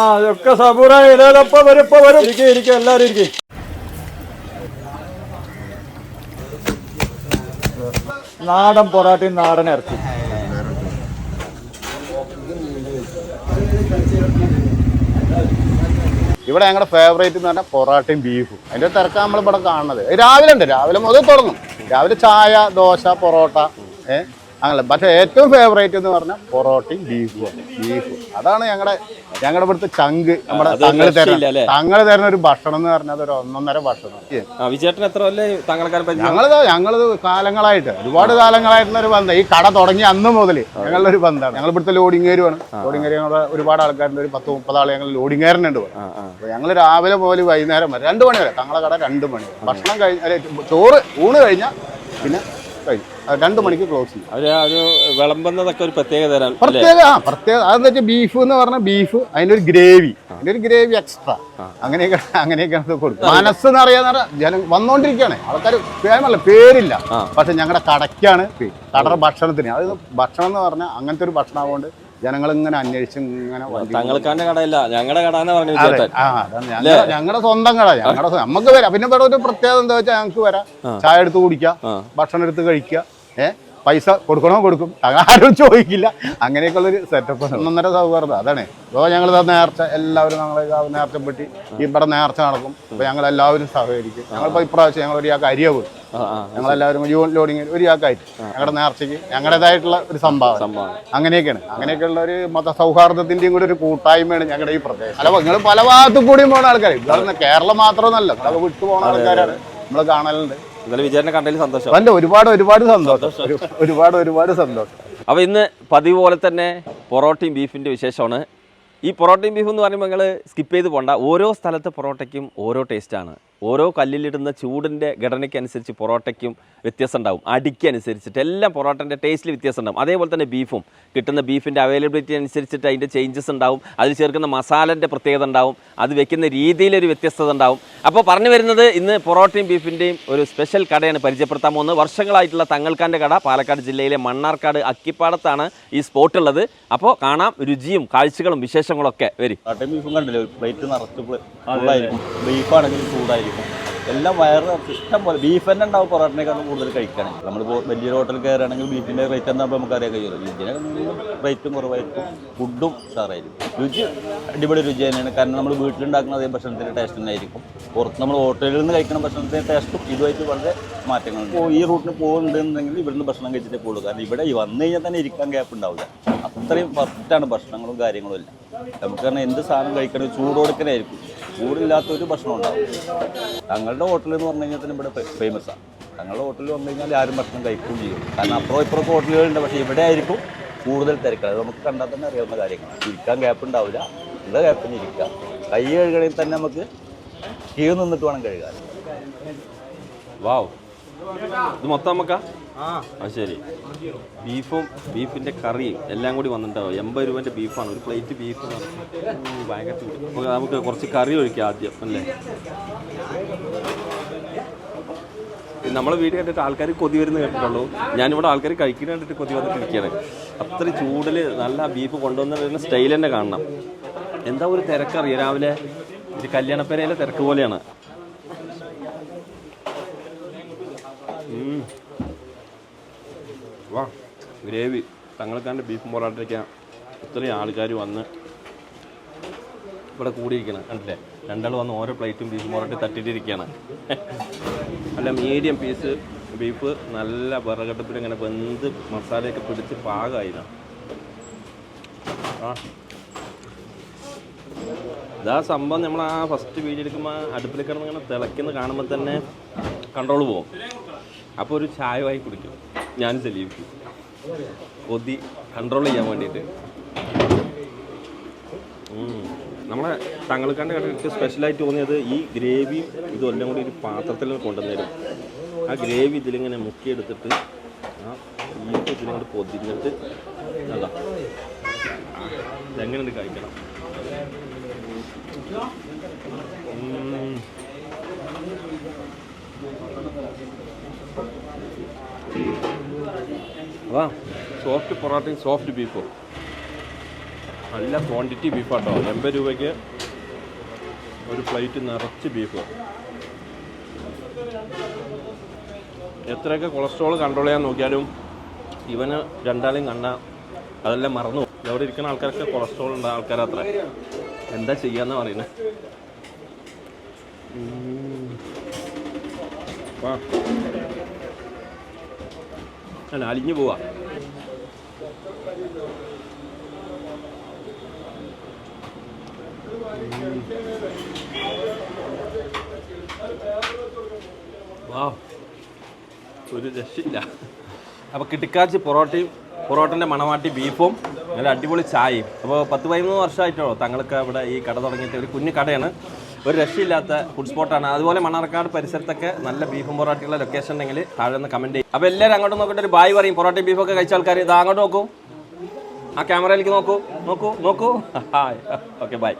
ആ ഇതേതപ്പ വരും ഇപ്പൊ വരും. ഇരിക്കും ഇരിക്കും എല്ലാരും ഇരിക്കും. നാടൻ പൊറാട്ടയും നാടൻ ഇറച്ചി. ഇവിടെ ഞങ്ങളുടെ ഫേവറേറ്റ് എന്ന് പറഞ്ഞാൽ പൊറാട്ടയും ബീഫും അതിന്റെ തിരക്കാണ് നമ്മൾ ഇവിടെ കാണുന്നത്. രാവിലെ ഉണ്ട്. രാവിലെ മുതൽ തുടങ്ങും. രാവിലെ ചായ ദോശ പൊറോട്ട ഏഹ് അങ്ങനെ പക്ഷെ ഏറ്റവും ഫേവറേറ്റ് എന്ന് പറഞ്ഞാൽ പൊറോട്ടയും ബീഫും ബീഫ് അതാണ് ഞങ്ങളുടെ ഞങ്ങളുടെ ഇവിടുത്തെ ചങ്ക് നമ്മുടെ തങ്ങൾ തരുന്ന? തങ്ങൾ തരുന്ന ഒരു ഭക്ഷണം എന്ന് പറഞ്ഞാൽ ഒരു ഒന്നൊന്നര ഭക്ഷണം. ഞങ്ങളിത് ഞങ്ങളിത് കാലങ്ങളായിട്ട് ഒരുപാട് കാലങ്ങളായിട്ടുള്ള ഒരു ബന്ധം. ഈ കട തുടങ്ങി അന്ന് മുതൽ ഞങ്ങളുടെ ഒരു ബന്ധമാണ്. ഞങ്ങൾ ഇവിടുത്തെ ലോഡിങ്ങേരുമാണ് ലോഡിങ്ങേരി ഞങ്ങളുടെ ഒരുപാട് ആൾക്കാരുണ്ട് ഒരു പത്ത് മുപ്പത് ആൾ ഞങ്ങൾ ആ ഞങ്ങൾ രാവിലെ പോലെ വൈകുന്നേരം വരെ രണ്ട് മണി വരെ തങ്ങളെ കട രണ്ട് മണി ഭക്ഷണം കഴിഞ്ഞ ചോറ് ഊണ് കഴിഞ്ഞാൽ പിന്നെ അത് രണ്ട് മണിക്ക് ക്ലോസ് ചെയ്യും. അവർ ഒരു വിളമ്പുന്നതൊക്കെ ഒരു പ്രത്യേക പ്രത്യേക ആ പ്രത്യേക അതെന്ന് വെച്ചാൽ ബീഫ് എന്ന് പറഞ്ഞാൽ ബീഫ് അതിന്റെ ഒരു ഗ്രേവി അതിന്റെ ഒരു ഗ്രേവി എക്സ്ട്രാ അങ്ങനെയൊക്കെ അങ്ങനെയൊക്കെയാണ് കൊടുക്കും മനസ്സ് എന്ന് അറിയാന്ന് ജനം വന്നോണ്ടിരിക്കുകയാണ്. ആൾക്കാർ ഫേമല്ല പേരില്ല. പക്ഷെ ഞങ്ങളുടെ കടയ്ക്കാണ് പേര്. കടയുടെ ഭക്ഷണത്തിന്. അത് ഭക്ഷണം എന്ന് പറഞ്ഞാൽ അങ്ങനത്തെ ഒരു ഭക്ഷണമാകൊണ്ട് ജനങ്ങൾ ഇങ്ങനെ അന്വേഷിച്ച് ഇങ്ങനെ തങ്ങൾക്കാന്റെ കടയില്ല ഞങ്ങളുടെ കട എന്ന് പറഞ്ഞു ഞങ്ങളുടെ സ്വന്തം കട. ഞങ്ങളുടെ നമുക്ക് വരാം. പിന്നെ ഇവിടെ ഒരു പ്രത്യേകത എന്താ വെച്ചാൽ ഞങ്ങൾക്ക് വരാം. ചായ എടുത്ത് കുടിക്കാം. ഭക്ഷണം എടുത്ത് കഴിക്കുക ഏ? പൈസ കൊടുക്കണോ കൊടുക്കും. അങ്ങനെ ആരും ചോദിക്കില്ല. അങ്ങനെയൊക്കെയുള്ളൊരു സെറ്റപ്പ് ഒന്നൊന്നര സൗകര്യം അതാണ്. ഇപ്പോൾ ഞങ്ങൾ നേർച്ച എല്ലാവരും ഞങ്ങൾ നേർച്ച പെട്ടി. ഇവിടെ നേർച്ച നടക്കും. അപ്പോൾ ഞങ്ങൾ എല്ലാവരും സഹകരിക്കും. ഞങ്ങളിപ്പോൾ ഇപ്രാവശ്യം ഞങ്ങൾ ഒരു യാൾക്ക് അരിയ ആ ഞങ്ങളെല്ലാവരും യൂൺ ലോഡിങ് ഒരു യാക്കായിട്ട് ഞങ്ങളുടെ നേർച്ചയ്ക്ക് ഞങ്ങളുടേതായിട്ടുള്ള ഒരു സംഭാവന. സംഭവം അങ്ങനെയൊക്കെയാണ്. അങ്ങനെയൊക്കെയുള്ള ഒരു മത സൗഹാർദ്ദത്തിന്റെയും കൂടി ഒരു കൂട്ടായ്മയാണ് ഞങ്ങളുടെ ഈ പ്രദേശം. അല്ല നിങ്ങൾ പല ഭാഗത്തു കൂടിയും പോകുന്ന ആൾക്കാർ ഇവിടെ കേരളം മാത്രമൊന്നല്ല. ഇവിടെ വിട്ടു പോകുന്ന ആൾക്കാരാണ്. നമ്മൾ കാണലുണ്ട്. ഇന്നലെ കണ്ടതിൽ സന്തോഷം. ഒരുപാട് ഒരുപാട് സന്തോഷം. ഒരു- ഒരുപാട് ഒരുപാട് സന്തോഷം. അപ്പോൾ ഇന്ന് പതിവ് പോലെ തന്നെ പൊറോട്ടയും ബീഫിന്റെ വിശേഷമാണ്. ഈ പൊറോട്ടയും ബീഫ് എന്ന് പറയുമ്പോൾ നിങ്ങൾ സ്കിപ്പ് ചെയ്ത് പോകണ്ട ഓരോ സ്ഥലത്തെ പൊറോട്ടയ്ക്കും ഓരോ ടേസ്റ്റാണ് ഓരോ കല്ലിലിടുന്ന ചൂടിന്റെ ഘടനയ്ക്കനുസരിച്ച് പൊറോട്ടയ്ക്കും വ്യത്യാസം ഉണ്ടാവും അടിക്കനുസരിച്ചിട്ട് എല്ലാം പൊറോട്ടന്റെ ടേസ്റ്റിൽ വ്യത്യാസം ഉണ്ടാവും അതേപോലെ തന്നെ ബീഫും കിട്ടുന്ന ബീഫിന്റെ അവൈലബിലിറ്റി അനുസരിച്ചിട്ട് അതിന്റെ ചേഞ്ചസ് ഉണ്ടാവും. അതിൽ ചേർക്കുന്ന മസാലന്റെ പ്രത്യേകത ഉണ്ടാവും. അത് വെക്കുന്ന രീതിയിലൊരു വ്യത്യസ്തത ഉണ്ടാവും. അപ്പോൾ പറഞ്ഞു വരുന്നത് ഇന്ന് പൊറോട്ടയും ബീഫിന്റെയും ഒരു സ്പെഷ്യൽ കടയാണ് പരിചയപ്പെടുത്താൻ പോകുന്നത്. വർഷങ്ങളായിട്ടുള്ള തങ്ങൾക്കാന്റെ കട പാലക്കാട് ജില്ലയിലെ മണ്ണാർക്കാട് അക്കിപ്പാടത്താണ് ഈ സ്പോട്ട് ഉള്ളത്. അപ്പോൾ കാണാം രുചിയും കാഴ്ചകളും വിശേഷങ്ങളൊക്കെ വരും. ബീഫും കണ്ടില്ലേ? ഒരു പ്ലേറ്റ് നിറച്ച് ബീഫാണെങ്കിൽ ചൂടായിരിക്കും. എല്ലാം വയറ് ഇഷ്ടം പോലെ ബീഫ് തന്നെ ഉണ്ടാവും പൊറോട്ടിനേക്കാളും കൂടുതൽ കഴിക്കുകയാണെങ്കിൽ നമ്മളിപ്പോൾ വലിയൊരു ഹോട്ടൽ കയറുകയാണെങ്കിൽ ബീഫിന്റെ റേറ്റ് എന്താകുമ്പോൾ നമുക്ക് അറിയാൻ കഴിയുമല്ലോ ബീഫിനെ റേറ്റും കുറവായിരിക്കും. ഫുഡും ഉഷാറായിരിക്കും. രുചി അടിപൊളി രുചി തന്നെയാണ്. കാരണം നമ്മൾ വീട്ടിലുണ്ടാക്കുന്ന അതേ ഭക്ഷണത്തിന്റെ ടേസ്റ്റ് തന്നെ ആയിരിക്കും. പുറത്ത് നമ്മൾ ഹോട്ടലിൽ നിന്ന് കഴിക്കുന്ന ഭക്ഷണത്തിന്റെ ടേസ്റ്റും ഇതുമായിട്ട് വളരെ മാറ്റങ്ങളുണ്ട്. ഈ റൂട്ടിന് പോകുന്നുണ്ടെന്നുണ്ടെങ്കിൽ ഇവിടുന്ന് ഭക്ഷണം കഴിച്ചിട്ടേ പോകുള്ളൂ കാരണം ഇവിടെ വന്നു കഴിഞ്ഞാൽ തന്നെ ഇരിക്കാൻ ഗ്യാപ്പ് ഉണ്ടാവില്ല. അത്രയും ഫസ്റ്റാണ് ഭക്ഷണങ്ങളും കാര്യങ്ങളും എല്ലാം. നമുക്ക് തന്നെ എന്ത് സാധനം കഴിക്കണമെങ്കിൽ ചൂട് ആയിരിക്കും ചൂടില്ലാത്ത ഒരു ഭക്ഷണം ഉണ്ടാവും. തങ്ങളുടെ ഹോട്ടൽ എന്ന് പറഞ്ഞു കഴിഞ്ഞാൽ തന്നെ ഇവിടെ ഫേമസ് ആണ് തങ്ങളുടെ ഹോട്ടലിൽ വന്നു കഴിഞ്ഞാൽ ആരും ഭക്ഷണം കഴിക്കുകയും ചെയ്യും കാരണം അപ്പുറം ഇപ്പുറത്ത് ഹോട്ടലുകളുണ്ട് പക്ഷേ ഇവിടെ ആയിരിക്കും കൂടുതൽ തിരക്കുക അത് നമുക്ക് കണ്ടാൽ തന്നെ അറിയാവുന്ന കാര്യങ്ങളാണ്. ഇരിക്കാൻ ഗ്യാപ്പ് ഉണ്ടാവില്ല. ഉള്ള ഗ്യാപ്പിന് ഇരിക്കാം കൈ കഴുകണമെങ്കിൽ തന്നെ നമുക്ക് കീഴ് നിന്നിട്ട് വേണം കഴുകാൻ. വാവ് ഇത് മൊത്തം നമുക്കാ? ആ. ശരി. ബീഫും ബീഫിന്റെ കറിയും എല്ലാം കൂടി വന്നിട്ടുണ്ടാവും എൺപത് രൂപേന്റെ ബീഫാണ്. ഒരു പ്ലേറ്റ് ബീഫ് ഭയങ്കര നമുക്ക് കുറച്ച് കറി ഒഴിക്കാം ആദ്യം അല്ലേ? നമ്മളെ വീട് കണ്ടിട്ട് ആൾക്കാർ കൊതി വരുന്ന കേട്ടിട്ടുള്ളൂ. ഞാനിവിടെ ആൾക്കാർ കഴിക്കുന്ന കണ്ടിട്ട് കൊതി വന്നിട്ട് ഇരിക്കുകയാണ് അത്ര ചൂടിൽ നല്ല ബീഫ് കൊണ്ടുവന്ന് വരുന്ന സ്റ്റൈൽ തന്നെ കാണണം. എന്താ ഒരു തിരക്കറിയ രാവിലെ? ഒരു കല്യാണപ്പേരയിലെ തിരക്ക് പോലെയാണ്. വാ. ഗ്രേവി. തങ്ങൾക്കാന്റെ ബീഫ് പൊറാട്ടയ്ക്ക് ഇത്രയും ആൾക്കാർ വന്ന് ഇവിടെ കൂടിയിരിക്കണം. കണ്ടില്ലേ? രണ്ടാൾ വന്ന് ഓരോ പ്ലേറ്റും ബീഫ് പൊറോട്ട തട്ടിട്ടിരിക്കുകയാണ് നല്ല മീഡിയം പീസ് ബീഫ് നല്ല വിറകട്ടത്തിൽ ഇങ്ങനെ വെന്ത് മസാലയൊക്കെ പിടിച്ച് പാകമായി ഇതാ സംഭവം നമ്മൾ ആ ഫസ്റ്റ് വീഡിയോ എടുക്കുമ്പോൾ അടുപ്പിൽ കിടന്ന് ഇങ്ങനെ കാണുമ്പോൾ തന്നെ കൺട്രോൾ പോകും അപ്പോൾ ഒരു ചായ വായി കുടിക്കും. ഞാൻ സലീവിക്കും കൊതി കൺട്രോൾ ചെയ്യാൻ വേണ്ടിയിട്ട്. നമ്മളെ തങ്ങൾക്കാണ്ട് കണ്ടിട്ട് സ്പെഷ്യലായിട്ട് തോന്നിയത് ഈ ഗ്രേവിയും ഇതും എല്ലാം കൂടി ഒരു പാത്രത്തിൽ കൊണ്ടുവന്നേരും. ആ ഗ്രേവി ഇതിലിങ്ങനെ മുക്കിയെടുത്തിട്ട് ആ ഈട്ട് ഇതിലിങ്ങോട്ട് പൊതിഞ്ഞിട്ട് അതാ. ഇതെങ്ങനെയുണ്ട് കഴിക്കണം? ഉം. അതാ സോഫ്റ്റ് പൊറോട്ടയും സോഫ്റ്റ് ബീഫും നല്ല ക്വാണ്ടിറ്റി ബീഫാട്ടോ എൺപത് രൂപയ്ക്ക് ഒരു പ്ലേറ്റ് നിറച്ച് ബീഫ് എത്രയൊക്കെ കൊളസ്ട്രോൾ കൺട്രോൾ ചെയ്യാൻ നോക്കിയാലും ഇവന് രണ്ടാളെയും കണ്ട അതെല്ലാം മറന്നു അവിടെ ഇരിക്കുന്ന ആൾക്കാരൊക്കെ കൊളസ്ട്രോൾ ഉണ്ട് ആൾക്കാർ അത്ര എന്താ ചെയ്യാന്ന് പറയുന്നത് വാ. അല്ല അലിഞ്ഞു പോവാ. വാ ഒരു രക്ഷയില്ല. അപ്പോൾ കിട്ടിക്കാച്ചി പൊറോട്ടയും പൊറോട്ടന്റെ മണവാട്ടി ബീഫും നല്ല അടിപൊളി ചായയും. അപ്പോൾ പത്ത് പതിമൂന്ന് വർഷമായിട്ടോ തങ്ങൾക്ക് ഇവിടെ ഈ കട തുടങ്ങിയിട്ട്. ഒരു കുഞ്ഞു കടയാണ്. ഒരു രക്ഷയില്ലാത്ത ഫുഡ് സ്പോട്ടാണ് അതുപോലെ മണ്ണാർക്കാട് പരിസരത്തൊക്കെ നല്ല ബീഫും പൊറോട്ടയുള്ള ലൊക്കേഷൻ ഉണ്ടെങ്കിൽ താഴെ നിന്ന് കമന്റ് ചെയ്യും. അപ്പോൾ എല്ലാവരും അങ്ങോട്ട് നോക്കിയിട്ട് ഒരു ബായ് പറയും. പൊറോട്ടയും ബീഫൊക്കെ കഴിച്ച ആൾക്കാർ ഇത് അങ്ങോട്ട് നോക്കൂ. ആ ക്യാമറയിലേക്ക് നോക്കൂ. നോക്കൂ നോക്കൂ. Hi okay bye